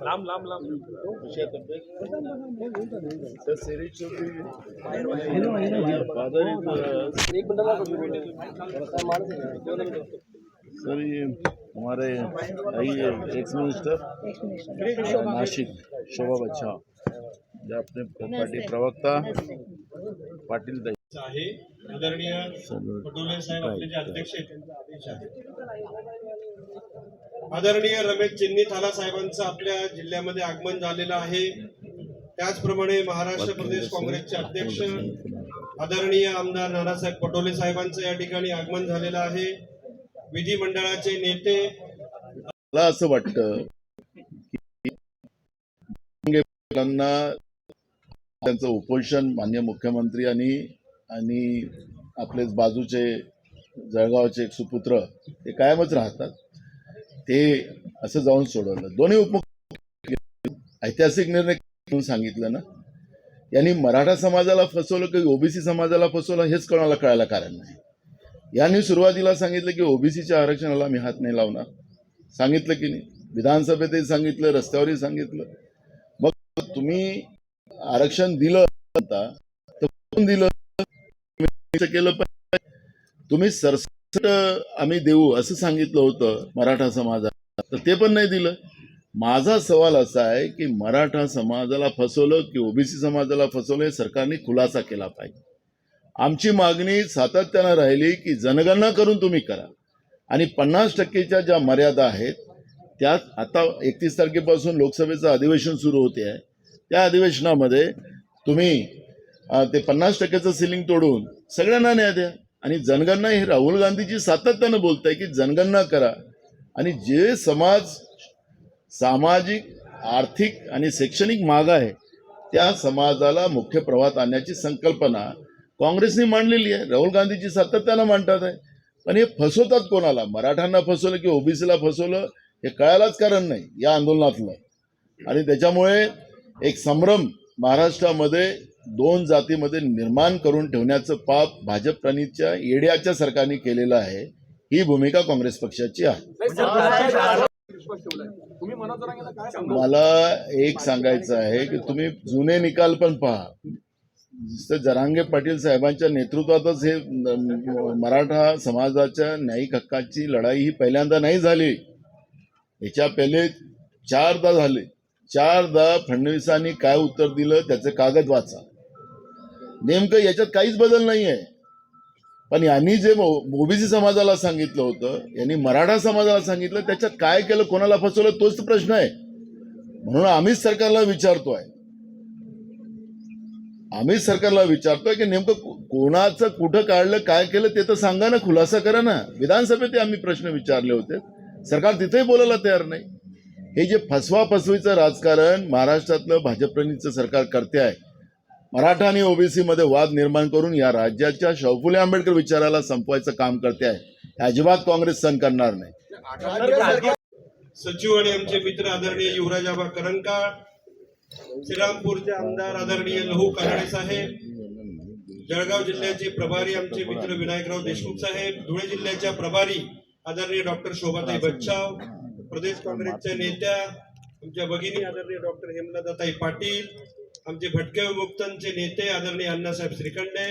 लांब लांब लांब सर ये हमारे आई एक्स मिनिस्टर नाशिक शोभा बच्चा जे आपले पार्टी प्रवक्ता पाटील आहे आदरणीय पटोले साहेब आपले जे अध्यक्ष आहेत त्यांचा आदेश आहे आदरणीय रमेश चिन्नी थाला साहेबांचं आपल्या जिल्ह्यामध्ये आगमन झालेलं आहे. त्याचप्रमाणे महाराष्ट्र प्रदेश काँग्रेसचे अध्यक्ष आदरणीय आमदार नानासाहेब पटोले साहेबांचं या ठिकाणी आगमन झालेलं आहे. विधिमंडळाचे नेते मला असं वाटतं त्यांचं उपोषण मान्य मुख्यमंत्री आणि आणि आपलेच बाजूचे जळगावचे एक सुपुत्र ते कायमच राहतात. ते असं जाऊन सोडवलं. दोन्ही उप ऐतिहासिक निर्णय घेऊन सांगितलं ना. यांनी मराठा समाजाला फसवलं की ओबीसी समाजाला फसवलं हेच कोणाला कळायला कारण नाही. यांनी सुरुवातीला सांगितलं की ओबीसीच्या आरक्षणाला मी हात नाही लावणार. सांगितलं की नाही. विधानसभेतही सांगितलं रस्त्यावरही सांगितलं. मग तुम्ही आरक्षण दिलं आता तर दिलं? केलं पाहिजे तुम्ही सरस आम्ही देऊ असं सांगितलं होतं मराठा समाजाला. तर ते पण नाही दिलं. माझा सवाल असा आहे की मराठा समाजाला फसवलं की ओबीसी समाजाला फसवलं हे सरकारने खुलासा केला पाहिजे. आमची मागणी सातत्यानं राहिली की जनगणना करून तुम्ही करा. आणि पन्नास टक्केच्या ज्या मर्यादा आहेत त्यात आता एकतीस तारखेपासून लोकसभेचं अधिवेशन सुरू होते आहे. त्या अधिवेशनामध्ये तुम्ही ते पन्नास टक्क्याचं सिलिंग तोडून सगळ्यांना न्याय द्या. आणि जनगणना हे राहुल गांधीजी सातत्यानं बोलत आहे की जनगणना करा. आणि जे समाज सामाजिक आर्थिक आणि शैक्षणिक माग आहे त्या समाजाला मुख्य प्रवाहात आणण्याची संकल्पना काँग्रेसने मांडलेली आहे. राहुल गांधीजी सातत्यानं मांडतात आहे. पण हे फसवतात कोणाला? मराठ्यांना फसवलं की ओबीसीला फसवलं? हे कळायलाच कारण नाही. या आंदोलनातलं. आणि त्याच्यामुळे एक संभ्रम महाराष्ट्रामध्ये दोन जातीमध्ये निर्माण करून ठेवण्याचं पाप भाजप प्रणितच्या येड्याच्या सरकारने केलेलं आहे ही भूमिका काँग्रेस पक्षाची आहे. मला एक सांगायचं आहे की तुम्ही जुने निकाल पण पहा. जरांगे पाटील साहेबांच्या नेतृत्वातच हे मराठा समाजाच्या न्यायिक हक्काची लढाई ही पहिल्यांदा नाही झाली. याच्या पहिले चारदा झाले. चारदा फडणवीसांनी काय उत्तर दिलं त्याचे कागद वाचा. नेमकं याच्यात काहीच बदल नाही आहे पण यांनी जे ओबीसी समाजाला सांगितलं होतं यांनी मराठा समाजाला सांगितलं त्याच्यात काय केलं कोणाला फसवलं तोच प्रश्न आहे. म्हणून आम्हीच सरकारला विचारतोय. आम्हीच सरकारला विचारतोय की नेमकं कोणाचं कुठं काढलं काय केलं ते तर सांगा ना खुलासा करा ना. विधानसभेत आम्ही प्रश्न विचारले होते. सरकार तिथेही बोलायला तयार नाही. हे जे फसवा फसवीचं राजकारण महाराष्ट्रातलं भाजपप्रणीतचं सरकार करते आहे मराठा आणि ओबीसी मध्ये वाद निर्माण करून या राज्याच्या शाहू आंबेडकर विचाराला संपवायचं काम करते आहे. अजिबात काँग्रेस सहन करणार नाही. सचिव आणि आमचे मित्र आदरणीय युवराजाबा करंकाळ श्रीरामपूरचे आमदार आदरणीय लहू कानडे साहेब जळगाव जिल्ह्याचे प्रभारी आमचे मित्र विनायकराव देशमुख साहेब धुळे जिल्ह्याच्या प्रभारी आदरणीय डॉक्टर शोभाताई बच्चाव प्रदेश काँग्रेसच्या नेत्या आमच्या भगिनी आदरणीय डॉक्टर हेमलताताई पाटील आमचे भटके विमुक्तांचे नेते आदरणीय अण्णासाहेब श्रीखंडे